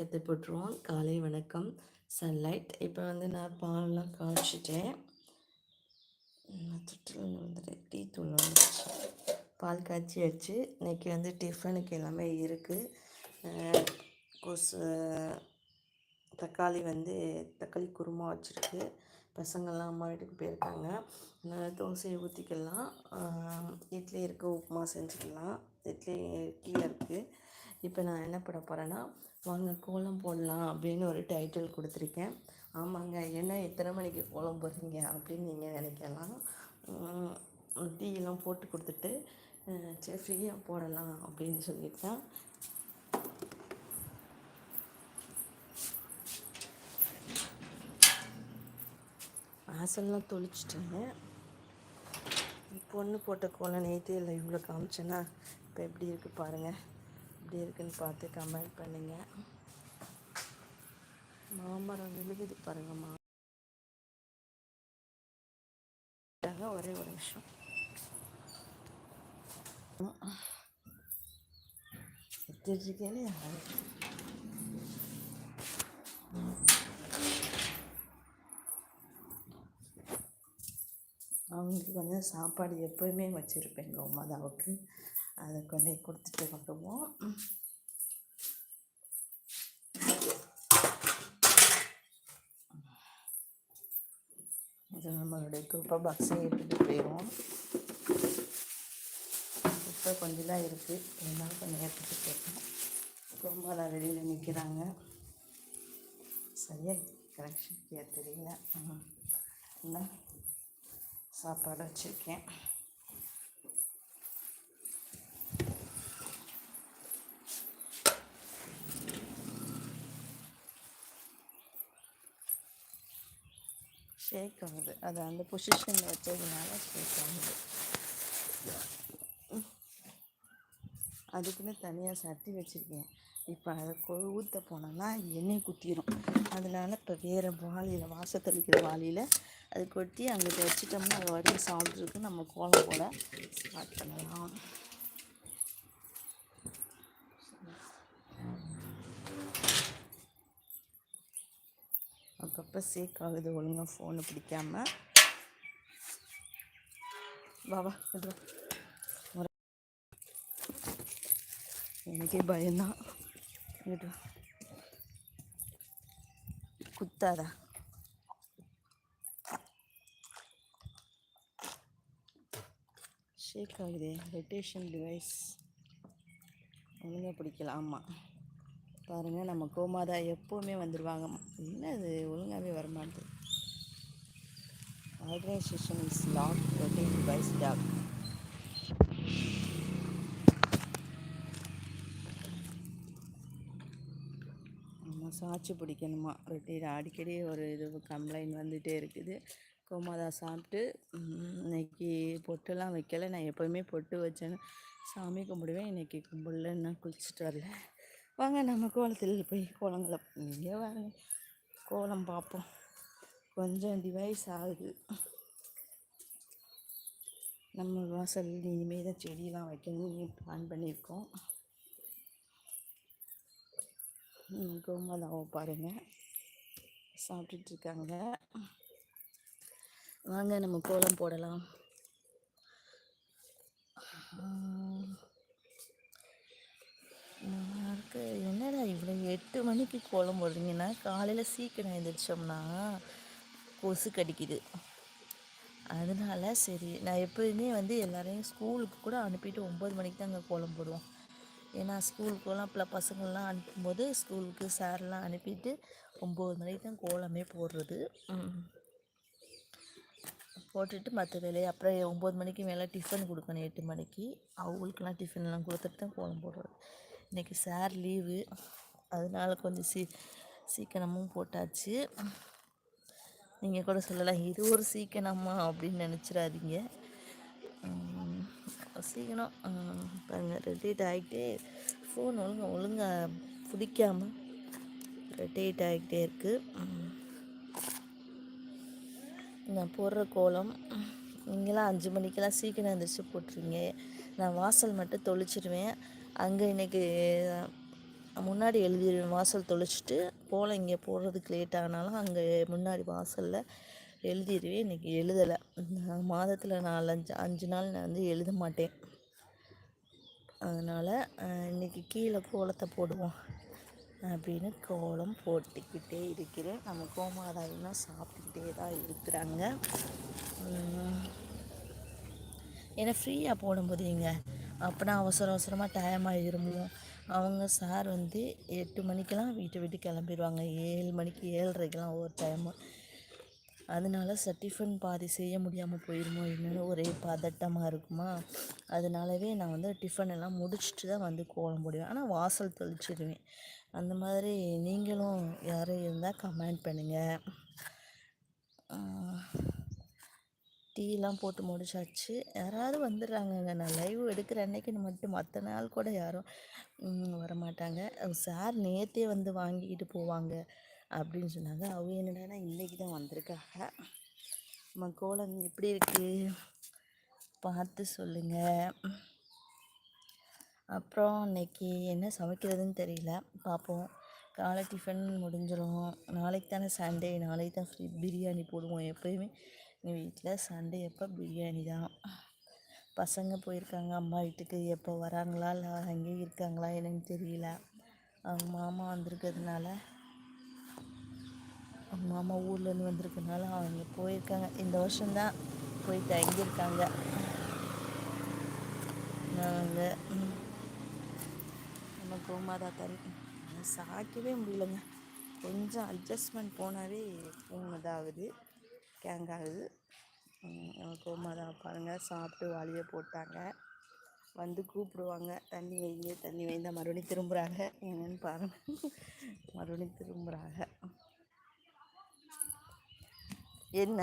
வணக்கத்தை போட்டுருவோம். காலை வணக்கம். சன்லைட் இப்போ வந்து நான் பாலெலாம் காய்ச்சிட்டேன். தொட்டில் வந்துட்டு டீ தூள் பால் காய்ச்சி வச்சு இன்றைக்கி வந்து டிஃபனுக்கு எல்லாமே இருக்குது கொசு தக்காளி வந்து தக்காளி குருமா வச்சுருக்கு. பசங்கள்லாம் அம்மா வீட்டுக்கு போயிருக்காங்க. அதனால் தோசையை ஊற்றிக்கலாம் இட்லி இருக்குது உப்புமா செஞ்சுக்கலாம். இட்லி கீழே இருக்குது இப்போ நான் என்ன பண்ண போகிறேன்னா வாங்க கோலம் போடலாம் அப்படின்னு ஒரு டைட்டில் கொடுத்துருக்கேன். ஆமாங்க என்ன எத்தனை மணிக்கு கோலம் போடுறீங்க அப்படின்னு நீங்கள் நினைக்கலாம். டீயெல்லாம் போட்டு கொடுத்துட்டு சரி ஃப்ரீயாக போடலாம் அப்படின்னு சொல்லிட்டு வாசல்லாம் தொளிச்சிட்டேங்க. பொண்ணு போட்ட கோலம் நேற்றே இல்லை இவ்வளோ காமிச்சேன்னா இப்போ எப்படி இருக்குது பாருங்கள் எப்படி இருக்குன்னு பார்த்து கமெண்ட் பண்ணுங்கள் மாமரம் விழுகுது பாருங்கம்மா ஒரே ஒரு நிமிஷம். தெரிஞ்சுக்கலே அவங்களுக்கு வந்து சாப்பாடு எப்போயுமே வச்சுருப்பேன் எங்கள் உமாதாவுக்கு. அதை கொண்டு கொடுத்துட்டு வருவோம் இது நம்மளுடைய குப்பை பாக்ஸை எடுத்துகிட்டு போயிடுவோம். குப்பை கொஞ்சம் தான் இருக்குது இருந்தாலும் கொஞ்சம் எடுத்துகிட்டு போயிட்டோம் ரொம்ப வெளியில் நிற்கிறாங்க சரியாக கரெக்ஷன் தெரியல. என்ன சாப்பாடு வச்சுருக்கேன். ஷேக் ஆகுது அதை அந்த பொசிஷனில் வச்சதுனால ஷேக் ஆகுது அதுக்குன்னு தனியாக சட்டி வச்சுருக்கேன் இப்போ அதை ஊற்ற போனோம்னா எண்ணெய் குத்திடும் அதனால் இப்போ வேறு வாளியில் வாசத்தளிக்கிற வாளியில் அது கொட்டி அங்கே வச்சிட்டோம்னா அதை வரைக்கும் சாப்பிட்ருக்கு நம்ம கோலம் போட ஸ்டார்ட் பண்ணலாம் எப்போ சேக் ஆகுது ஒழுங்காக ஃபோனை பிடிக்காம. வாவா இது எனக்கே பயம்தான் குத்தாதா? ஷேக் ஆகுதே. ரொட்டேஷன் டிவைஸ் ஒழுங்காக பிடிக்கல. ஆமாம் பாருங்கள் நம்ம கோமாதா எப்போவுமே வந்துடுவாங்க என்ன அது ஒழுங்காகவே வரமாட்டேது organisation is lock rotten device talk சாட்சி பிடிக்கணுமா? ரொட்டீன் அடிக்கடி ஒரு இது கம்ப்ளைண்ட் வந்துகிட்டே இருக்குது. கோமாதா சாப்பிட்டு இன்னைக்கு பொட்டெல்லாம் வைக்கலை. நான் எப்போவுமே பொட்டு வச்சேன்னு சாமி கும்பிடுவேன். இன்றைக்கி கும்பிடலன்னா குளிச்சுட்டு வரல. வாங்க நம்ம கோலத்தில் போய் கோலங்களை இங்கே வாங்க. கோலம் பார்ப்போம். கொஞ்சம் டிவைஸ் ஆகுது. நம்ம வாசல் இனிமேல் தான் செடியெலாம் வைக்கணும்னு பிளான் பண்ணியிருக்கோம். கோமாதாவை பாருங்கள் சாப்பிட்டுட்ருக்காங்க வாங்க நம்ம கோலம் போடலாம். எனக்கு என்னடா இவ்வளோ எட்டு மணிக்கு கோலம் போடுறீங்கன்னா காலையில் சீக்கிரம் எழுந்திரிச்சோம்னா கொசு கடிக்குது அதனால சரி நான் எப்போயுமே வந்து எல்லாரையும் ஸ்கூலுக்கு கூட அனுப்பிட்டு ஒம்பது மணிக்கு தான் அங்கே கோலம் போடுவோம். ஏன்னா ஸ்கூலுக்குலாம் இப்போலாம் பசங்கள்லாம் அனுப்பும்போது ஸ்கூலுக்கு சார்லாம் அனுப்பிட்டு ஒம்பது மணிக்கு தான் கோலமே போடுறது. போட்டுட்டு மற்ற வேலையை அப்புறம் ஒம்பது மணிக்கு மேலே டிஃபன் கொடுக்கணும் எட்டு மணிக்கு. அவங்களுக்குலாம் டிஃபன்லாம் கொடுத்துட்டு தான் கோலம் போடுறது. இன்றைக்கி சார் லீவு. அதனால் கொஞ்சம் சீ சீக்கிரமும் போட்டாச்சு. நீங்கள் கூட சொல்லலாம் இது ஒரு சீக்கிரமா அப்படின்னு நினச்சிடாதீங்க. சீக்கிரம் பாருங்கள் ரெட்டேட் ஆகிட்டே ஃபோன் ஒழுங்காக ஒழுங்காக பிடிக்காமல் ரெட்டேட் ஆகிட்டே இருக்குது நான் போடுற கோலம் நீங்களாம் அஞ்சு மணிக்கெல்லாம் சீக்கிரம் எழுந்திரிச்சு போட்டுருங்க நான் வாசல் மட்டும் தொளிச்சிடுவேன் அங்கே இன்றைக்கி முன்னாடி எழுதி வாசல் தொழிச்சிட்டு கோலம் இங்கே போடுறதுக்கு லேட் ஆனாலும் அங்கே முன்னாடி வாசலில் எழுதிடுவேன் இன்றைக்கி எழுதலை. மாதத்தில் நாலஞ்சு அஞ்சு நாள் நான் வந்து எழுத மாட்டேன். அதனால் இன்றைக்கி கீழே கோலத்தை போடுவோம் அப்படின்னு கோலம் போட்டுக்கிட்டே இருக்கிறேன். நம்ம கோமாதா சாப்பிட்டுக்கிட்டே தான் இருக்கிறாங்க ஏன்னா ஃப்ரீயாக போடும்போது இங்கே அப்போனா அவசர அவசரமாக டைம் ஆகிருமோ அவங்க சார் வந்து எட்டு மணிக்கெல்லாம் வீட்டை விட்டு கிளம்பிடுவாங்க ஏழு மணிக்கு ஏழரைக்கெல்லாம் ஒரு டைமு அதனால ச டிஃபன் பாதி செய்ய முடியாமல் போயிருமோ என்னென்னு ஒரே பதட்டமாக இருக்குமா. அதனாலவே நான் வந்து டிஃபன் எல்லாம் முடிச்சுட்டு தான் வந்து கோலம் போடுவேன். ஆனால் வாசல் தெளிச்சிடுவேன் அந்த மாதிரி நீங்களும் யாரும் இருந்தால் கமெண்ட் பண்ணுங்கள் டீலாம் போட்டு முடிச்சாச்சு. யாராவது வந்துடுறாங்கங்க நான் லைவ் எடுக்கிற அன்னைக்குன்னு மட்டும் மற்ற நாள் கூட யாரும் வரமாட்டாங்க. சார் நேற்றே வந்து வாங்கிக்கிட்டு போவாங்க அப்படின்னு சொன்னாங்க. அவங்க என்னடானா இன்றைக்கி தான் வந்திருக்காங்க நம்ம கோலம் எப்படி இருக்குது பார்த்து சொல்லுங்கள் அப்புறம் இன்னைக்கு என்ன சமைக்கிறதுன்னு தெரியல. பார்ப்போம் காலை டிஃபன் முடிஞ்சிடும் நாளைக்கு தானே சண்டே நாளைக்கு தான் ஃப்ரீ பிரியாணி போடுவோம் எப்போயுமே. எங்கள் வீட்டில் சண்டே எப்போ பிரியாணி தான். பசங்க போயிருக்காங்க அம்மா வீட்டுக்கு எப்போ வராங்களா இல்லை அங்கேயே இருக்காங்களா என்னன்னு தெரியல. அவங்க மாமா வந்திருக்கிறதுனால அவங்க மாமா ஊர்லேருந்து வந்திருக்கனால அவங்க போயிருக்காங்க. இந்த வருஷம்தான் போய் தங்கியிருக்காங்க. நாங்கள் நம்ம கோமாதா தண்ணி சாய்க்கவே முடியலங்க. கொஞ்சம் அட்ஜஸ்ட்மெண்ட் போனாவே இதாகுது கேங் ஆகுது கோமாதா பாருங்கள் சாப்பிட்டு வாளியை போட்டாங்க. வந்து கூப்பிடுவாங்க தண்ணி வைங்க தண்ணி வைந்தா மறுபடியும் திரும்புகிறாங்க என்னன்னு பாருங்கள் மறுபடியும் திரும்புகிறாங்க என்ன?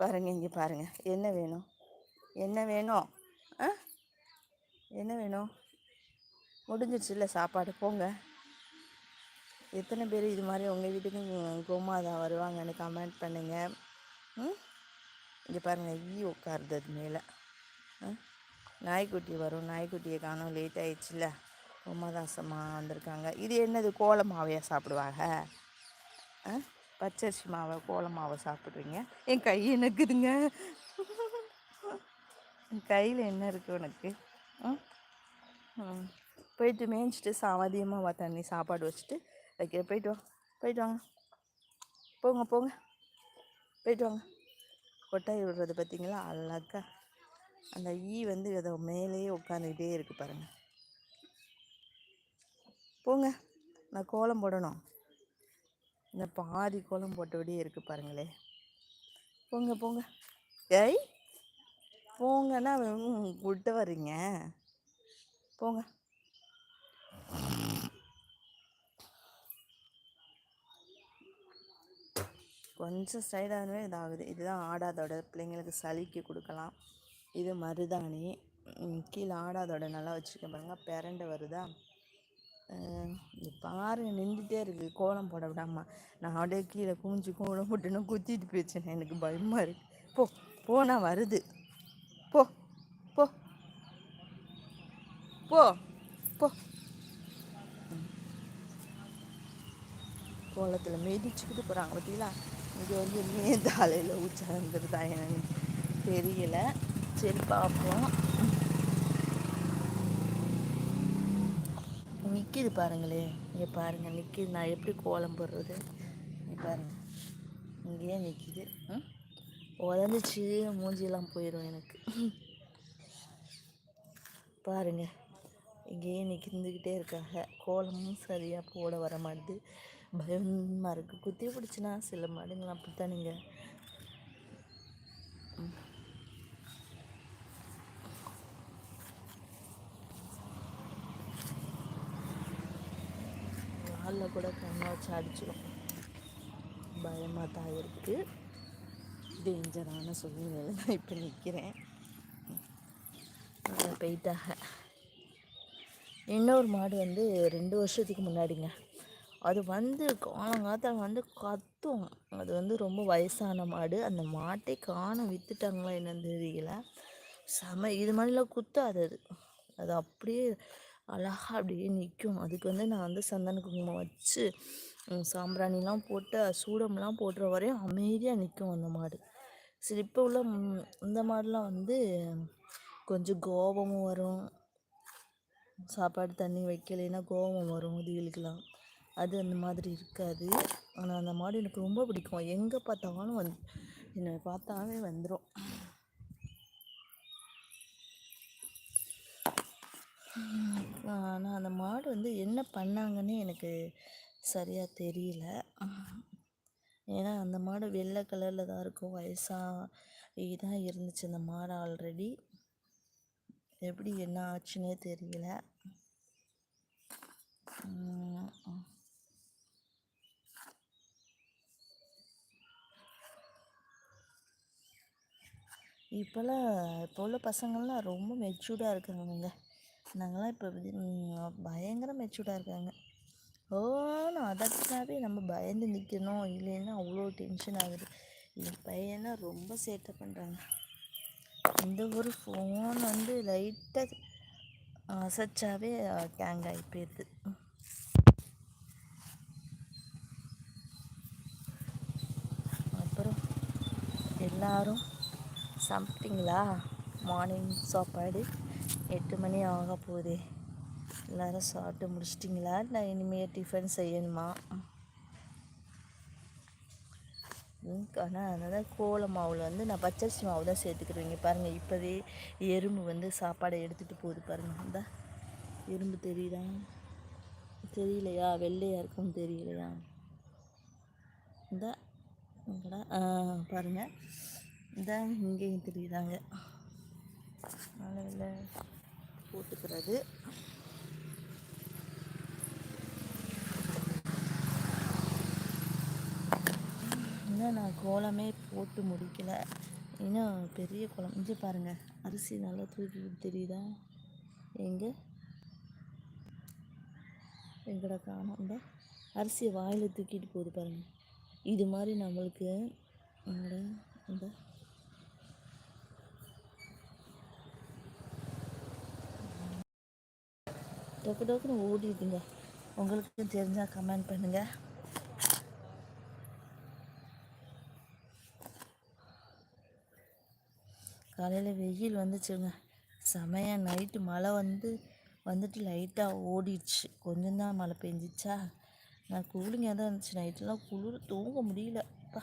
பாருங்க இங்கே பாருங்க. என்ன வேணும்? என்ன வேணும்? ஆ? என்ன வேணும்? முடிஞ்சிடுச்சுல்ல சாப்பாடு. போங்க. எத்தனை பேர் இது மாதிரி உங்கள் வீட்டுக்கு கோமாதா வருவாங்கன்னு கமெண்ட் பண்ணுங்கள் இங்கே பாருங்கள் ஈ உட்காருது அது மேலே நாய்க்குட்டி வரும். நாய்க்குட்டியை காணோம். லேட் ஆயிடுச்சுல கோமாதாசம்மா வந்திருக்காங்க. இது என்னது? கோல மாவையா சாப்பிடுவாங்க? ஆ? பச்சரிசி மாவை கோல மாவை சாப்பிட்றீங்க? என் கை எனக்குதுங்க என் கையில் என்ன இருக்குது உனக்கு? ம் ம் போயிட்டு மேய்ச்சிட்டு சாமதியமாக வா தண்ணி சாப்பாடு வச்சுட்டு வைக்க போயிட்டு வா. போயிட்டு வாங்க. போங்க போங்க. போயிட்டு வாங்க கொட்டாய் விடுறது பார்த்தீங்களா அழகா அந்த ஈ வந்து அதை மேலேயே உட்காந்துக்கிட்டே இருக்கு பாருங்க போங்க நான் கோலம் போடணும் இந்த பாதி கோலம் போட்டபடியே இருக்கு பாருங்களே போங்க போங்க ஏய் போங்கன்னா விட்டு வர்றீங்க போங்க கொஞ்சம் ஸ்டைலாகவே இதாகுது. இதுதான் ஆடாதோட. பிள்ளைங்களுக்கு சளிக்கு கொடுக்கலாம். இது மருதாணி. கீழே ஆடாதோட நல்லா வச்சுருக்கேன் பாருங்கள் பிறண்டு வருதா? பாருங்க நின்றுட்டே இருக்குது கோலம் போட விடாமல் நான் அப்படியே கீழே குமிஞ்சு கோலம் போட்டுன்னு குத்திட்டு போயிடுச்சேன். எனக்கு பயமாக இருக்குது போ போனால் வருது. போ போ. போ போ. கோலத்தில் மிதிச்சுக்கிட்டு போகிறாங்க பார்த்தீங்களா இங்கே வந்து மேதாலையில் தலையில் உச்சாந்துருதா என்னன்னு தெரியல. சரி பார்ப்போம். நிற்கிது பாருங்களே. இங்கே பாருங்கள் நிற்கிது நான் எப்படி கோலம் போடுறது? இங்கே பாருங்கள் இங்கேயே நிற்கிது ம்? உதஞ்சிச்சு மூஞ்சியெல்லாம் போயிடும் எனக்கு. பாருங்க. இங்கேயே நிற்கிந்துக்கிட்டே இருக்காங்க. கோலமும் சரியாக போட வர மாட்டுது. பயமாக இருக்குது குத்தி பிடிச்சினா சில மாடுங்களாம் அப்படித்தானுங்க வாலில் கூட கண்ணை வச்சு அடிச்சிடும் பயமாக தான் இருக்குது டேஞ்சரான சூழ்நிலையில் நான் இப்போ நிற்கிறேன் போயிட்டாக இன்னொரு மாடு வந்து ரெண்டு வருஷத்துக்கு முன்னாடிங்க. அது வந்து காலங்காத்தால் வந்து கத்தும். அது வந்து ரொம்ப வயசான மாடு. அந்த மாட்டை காண விற்றுட்டாங்களா என்னன்னு தெரியல. செம இது மாதிரிலாம் குத்தாது அது. அது அப்படியே அழகா அப்படியே நிற்கும் அதுக்கு வந்து நான் வந்து சந்தன குங்குமம் வச்சு சாம்பிராணிலாம் போட்டு சூடம்லாம் போடுற வரையும் அமைதியாக நிற்கும் அந்த மாடு. சரி இப்போ உள்ள இந்த மாதிரிலாம் வந்து கொஞ்சம் கோபமும் வரும். சாப்பாடு தண்ணி வைக்கலைன்னா கோபம் வரும் இதுகளுக்கெல்லாம் அது அந்த மாதிரி இருக்காது. ஆனால் அந்த மாடு எனக்கு ரொம்ப பிடிக்கும். எங்கே பார்த்தாலும் வந்து என்னை பார்த்தாவே வந்துடும் ஆனால் அந்த மாடு வந்து என்ன பண்ணாங்கன்னு எனக்கு சரியாக தெரியல. ஏன்னா அந்த மாடு வெள்ளை கலரில் தான் இருக்கும். வயசாக தான் இருந்துச்சு அந்த மாடு ஆல்ரெடி எப்படி என்ன ஆச்சுன்னே தெரியல. இப்போல்லாம் இப்போ உள்ள பசங்கள்லாம் ரொம்ப மெச்சூர்டாக இருக்காங்கங்க. நாங்களாம் இப்போ பயங்கர மெச்சூர்டாக இருக்காங்க. ஓன்னு அதற்காகவே நம்ம பயந்து நிற்கணும் இல்லைன்னா அவ்வளோ டென்ஷன் ஆகுது. என் பையனை ரொம்ப சேட்டை பண்ணுறாங்க இந்த ஒரு ஃபோன் வந்து லைட்டாக அசைச்சாவே கேங் ஆகி போயிடுது. அப்புறம் எல்லாரும் சாப்பிட்டீங்களா? மார்னிங் சாப்பாடு. எட்டு மணி ஆக போகுது. எல்லோரும் சாப்பிட்டு முடிச்சிட்டிங்களா? நான் இனிமேல் டிஃபன் செய்யணுமா? ஆனால் அதனால் கோல மாவில் வந்து நான் பச்சரிசி மாவு தான் சேர்த்துக்கிறேங்க பாருங்கள் இப்போவே எறும்பு வந்து சாப்பாடை எடுத்துகிட்டு போகுது பாருங்கள் அந்த எறும்பு தெரியுதா? தெரியலையா? வெள்ளையாக இருக்கும் தெரியலையா? இந்த பாருங்கள் இதான் இங்கேயும் தெரியுதாங்க. நல்ல போட்டுக்கிறது. இன்னும் நான் கோலமே போட்டு முடிக்கலை. இன்னும் பெரிய கோலம். இங்கே பாருங்கள் அரிசி நல்லா தூக்கி தெரியுதா? எங்கே? எங்கடா காணும். இந்த அரிசியை வாயில் தூக்கிட்டு போகுது பாருங்கள் இது மாதிரி நம்மளுக்கு எங்கடா இந்த டக்கு டக்குன்னு ஓடிடுதுங்க. உங்களுக்கும் தெரிஞ்சால் கமெண்ட் பண்ணுங்கள் காலையில் வெயில் வந்துச்சுங்க. செமையாக நைட்டு மழை வந்து வந்துட்டு லைட்டாக ஓடிடுச்சு. கொஞ்சம் தான் மழை பெஞ்சிச்சா? நான் கூலிங்காக தான் இருந்துச்சு. நைட்டெல்லாம் குளிர் தூங்க முடியலப்பா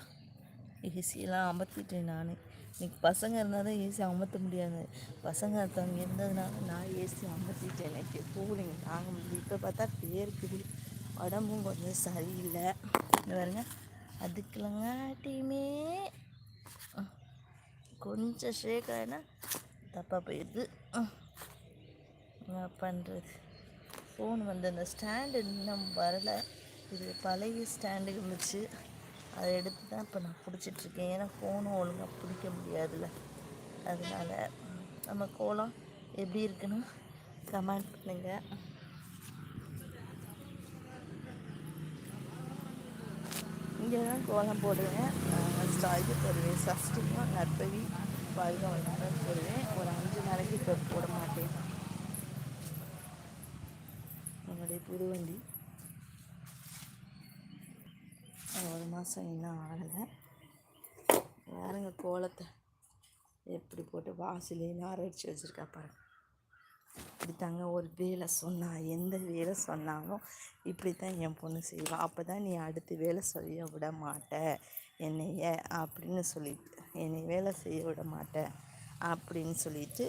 ஏசியெல்லாம் அமர்த்திட்டேன் நான். இன்னைக்கு பசங்க இருந்தால் தான் ஏசி அமர்த்த முடியாது. பசங்க ஒருத்தவங்க இருந்ததுனால நான் ஏசி அமர்த்திட்டேன். எனக்கு கூலிங் தாங்க முடியல இப்போ பார்த்தா பேருக்கு உடம்பும் கொஞ்சம் சரியில்லை. பாருங்க. அதுக்குலங்காட்டியுமே கொஞ்சம் ஷேக் ஆகினா தப்பாக போயிடுது என்ன பண்ணுறது ஃபோன் வந்து அந்த ஸ்டாண்டு இன்னும் வரலை. இது பழைய ஸ்டாண்டு இருந்துச்சு. அதை எடுத்து தான் இப்போ நான் பிடிச்சிட்ருக்கேன் ஏன்னா ஃபோனும் ஒழுங்காக பிடிக்க முடியாதுல்ல. அதனால நம்ம கோலம் எப்படி இருக்குன்னு கமெண்ட் பண்ணுங்கள் இங்கே தான் கோலம் போடுவேன். இது போடுவேன் சஷ்டிமா நற்பவி ஒரு நேரம் போடுவேன். ஒரு அஞ்சு நாளைக்கு இப்போ போட மாட்டேன். என்னுடைய புது வண்டி. ஒரு மாதம் இன்னும் ஆகலை. பாருங்க கோலத்தை எப்படி போட்டு வாசலே நார் அடித்து வச்சுருக்கா பாருங்க. இப்படி தாங்க ஒரு வேலை சொன்னால் எந்த வேலை சொன்னாலும் இப்படி தான் என் பொண்ணு செய்வாள் அப்போ தான் நீ அடுத்து வேலை செய்ய விட மாட்ட. என்னைய அப்படின்னு சொல்லிட்டு என்னை வேலை செய்ய விட மாட்டேன் அப்படின்னு சொல்லிட்டு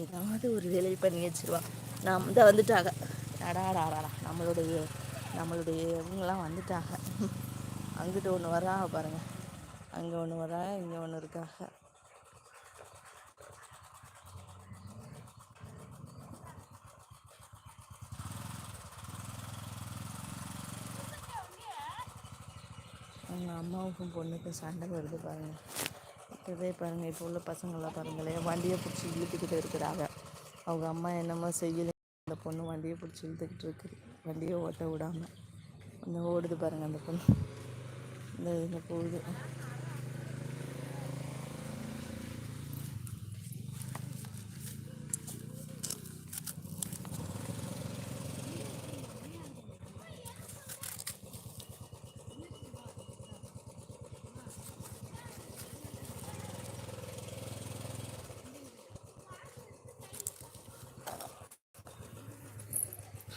ஏதாவது ஒரு வேலையை பண்ணி வச்சிருவா. நாம் தான் வந்துட்டாங்க. அடாடாடா நம்மளுடைய நம்மளுடைய இவங்கெல்லாம் வந்துட்டாங்க. அங்கிட்டு ஒன்று வரா பாருங்கள் அங்கே ஒன்று வரா இங்கே ஒன்று இருக்காங்க. எங்கள் அம்மாவுக்கும் பொண்ணுக்கும் சண்டை வருது பாருங்கள் இப்போவே பாருங்கள் இப்போ உள்ள பசங்களாம் பாருங்களேன் வண்டியை பிடிச்சி இழுத்துக்கிட்டு இருக்கிறாங்க. அவங்க அம்மா என்னமோ செய்யலை. அந்த பொண்ணு வண்டியை பிடிச்சி இழுத்துக்கிட்டு இருக்குது. வண்டியை ஓட்ட விடாமல் அந்த ஓடுது பாருங்கள் அந்த பொண்ணு. na puno.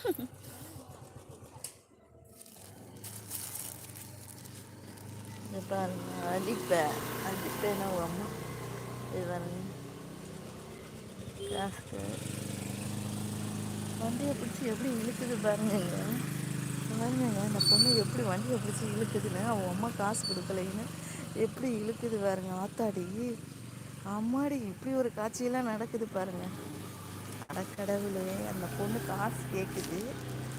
Mm-hmm. இது பாருங்க. அடிப்பேன் அடிப்பேன்னா உங்க அம்மா இது பாருங்க காசுக்கு வண்டியை பிடிச்சி எப்படி இழுக்குது பாருங்கங்க பாருங்கங்க அந்த பொண்ணு எப்படி வண்டியை பிடிச்சி இழுக்குதுன்னு அவங்க அம்மா காசு கொடுக்கலைன்னு எப்படி இழுக்குது பாருங்க ஆத்தாடி அம்மாடி இப்படி ஒரு காட்சியெல்லாம் நடக்குது பாருங்க அடக்கடவுளே அந்த பொண்ணு காசு கேட்குது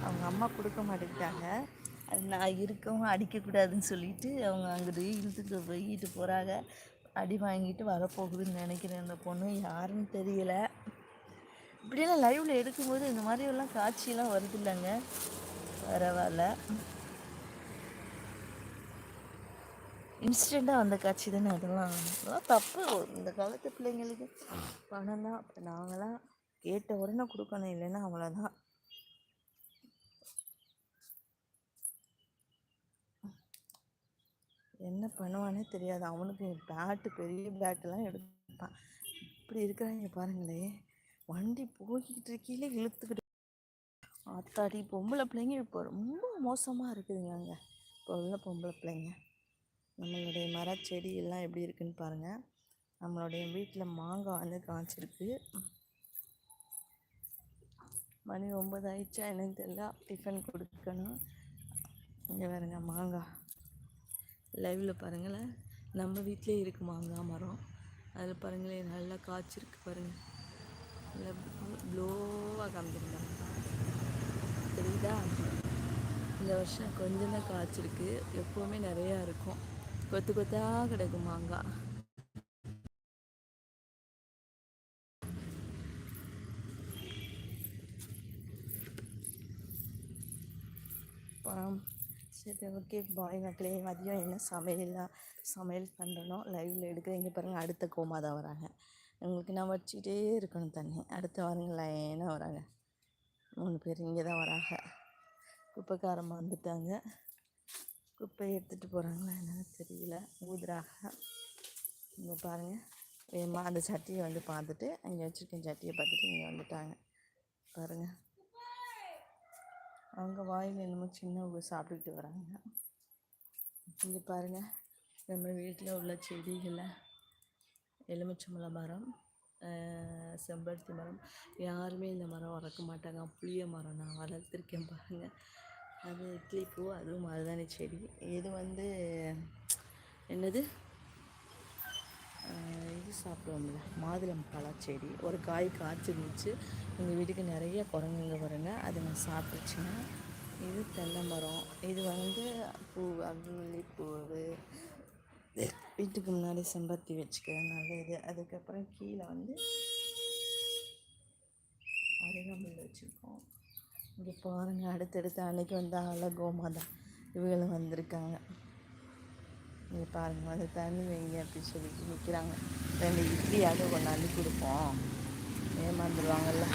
அவங்க அம்மா கொடுக்க மாட்டேங்கிட்டாங்க அது நான் இருக்கவும் அடிக்கக்கூடாதுன்னு சொல்லிட்டு அவங்க அங்கிட்டு இழுத்துட்டு போயிட்டு போகிறாங்க அடி வாங்கிட்டு வரப்போகுதுன்னு நினைக்கிறேன் அந்த பொண்ணு. யாருன்னு தெரியல. இப்படியெல்லாம் லைவில் எடுக்கும்போது இந்த மாதிரியெல்லாம் காட்சியெல்லாம் வருது இல்லைங்க பரவாயில்ல இன்ஸ்டண்ட்டாக வந்த காட்சி தானே அதெல்லாம். அதெல்லாம் தப்பு. இந்த காலத்து பிள்ளைங்களுக்கு பணம் தான் இப்போ நாங்களாம் கேட்ட உடனே கொடுக்கணும். இல்லைன்னா அவ்வளோதான் என்ன பண்ணுவானே தெரியாது. அவனுக்கு பேட்டு பெரிய பேட்டெல்லாம் எடுப்பான். இப்படி இருக்கிறாங்க பாருங்களே. வண்டி போய்கிட்டு இருக்கையில இழுத்துக்கிட்டு ஆத்தாடி பொம்பளை பிள்ளைங்க இப்போ ரொம்ப மோசமாக இருக்குதுங்க அங்கே. இப்போ உள்ள பொம்பளை பிள்ளைங்க. நம்மளுடைய மரச்செடி எல்லாம் எப்படி இருக்குன்னு பாருங்கள் நம்மளுடைய வீட்டில் மாங்காய் வந்து காய்ச்சிருக்கு. மணி ஒம்பது ஆயிடுச்சா என்னன்னு தெரியல. டிஃபன் கொடுக்கணும். இங்கே பாருங்க மாங்காய். லைவில் பாருங்களேன். நம்ம வீட்டிலே இருக்கு மாங்காய் மரம். அதில் பாருங்களேன் நல்லா காய்ச்சிருக்கு பாருங்கள் நல்லா ப்ளோவாக காமிச்சிருந்தாங்க தெரியுதா? இந்த வருஷம் கொஞ்சம் தான் காய்ச்சிருக்கு. எப்போவுமே நிறையா இருக்கும். கொத்து கொத்தாக கிடக்கும் மாங்காய் அப்புறம் சரி ஓகே பாய் மக்களே மதியம் என்ன சமையலாக சமையல் பண்ணுறனோ லைவில் எடுக்க இங்கே பாருங்கள் அடுத்த கோமா தான் வராங்க. உங்களுக்கு நான் வச்சுக்கிட்டே இருக்கணும் தண்ணி. அடுத்து வரவங்க லைனாக வராங்க. மூணு பேர் இங்கே தான் வராங்க. குப்பைக்காரமாக வந்துட்டாங்க. குப்பையை எடுத்துகிட்டு போகிறாங்களா என்னன்னு தெரியல. ஊதுறாக இங்கே பாருங்கள் வேமா அந்த சட்டியை வந்து பார்த்துட்டு அங்கே வச்சுருக்கேன் சட்டியை பார்த்துட்டு இங்கே வந்துட்டாங்க. பாருங்கள் அவங்க வாயில் என்னமோ சின்ன சாப்பிட்டுக்கிட்டு வராங்க. இங்கே பாருங்கள் நம்ம வீட்டில் உள்ள செடிகளை எலுமிச்சம்பழ மரம் செம்பருத்தி மரம் யாருமே இந்த மரம் வளர்க்க மாட்டாங்க. புளிய மரம் நான் வளர்த்துருக்கேன் பாருங்கள் அது இட்லி பூ அதுவும் மருதாணி செடி. இது வந்து என்னது? இது சாப்பிடுவோம்ல மாதுளம் பழச்செடி. செடி ஒரு காய் காய்ச்சிருந்துச்சு எங்கள் வீட்டுக்கு நிறைய குரங்குங்க வருங்க அது நான் சாப்பிட்டுச்சுன்னா இது தென்னை மரம். இது வந்து பூ அக்னி பூவு. வீட்டுக்கு முன்னாடி செம்பருத்தி வச்சுக்கிறேன் நல்லது. அதுக்கப்புறம் கீழே வந்து அருகம்புல் வச்சுருக்கோம். இங்கே பாருங்கள் அடுத்தடுத்து அன்னைக்கு வந்தாங்கல்ல தான் இவங்களும் வந்திருக்காங்க. இங்கே பாருங்கள் வந்து தண்ணி வைங்க அப்படின்னு சொல்லிட்டு நிற்கிறாங்க ரெண்டு இட்லியாக கொண்டாந்து கொடுப்போம். ஏமாந்துருவாங்கல்ல.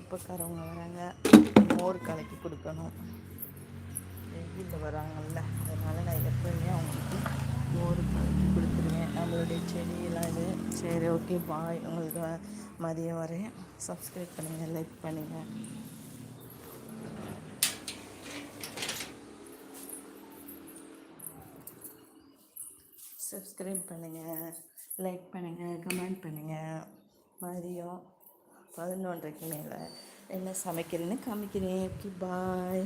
உப்பக்காரவங்க வராங்க. மோர் கலக்கி கொடுக்கணும். வெயிலில் வராங்கல்ல. அதனால் நான் எப்போயுமே அவங்களுக்கு மோர் கலக்கி கொடுத்துருவேன். நம்மளுடைய செடியெல்லாம் இது. சரி ஓகே பாய். உங்களுக்கு மதியம் வரேன் சப்ஸ்கிரைப் பண்ணுங்கள் லைக் பண்ணுங்கள் சப்ஸ்கிரைப் பண்ணுங்கள் லைக் பண்ணுங்கள் கமெண்ட் பண்ணுங்கள் மதியம் பதினொன்றைக்கு மேலே என்ன சமைக்கிறேன்னு காமிக்கிறேன். Okay bye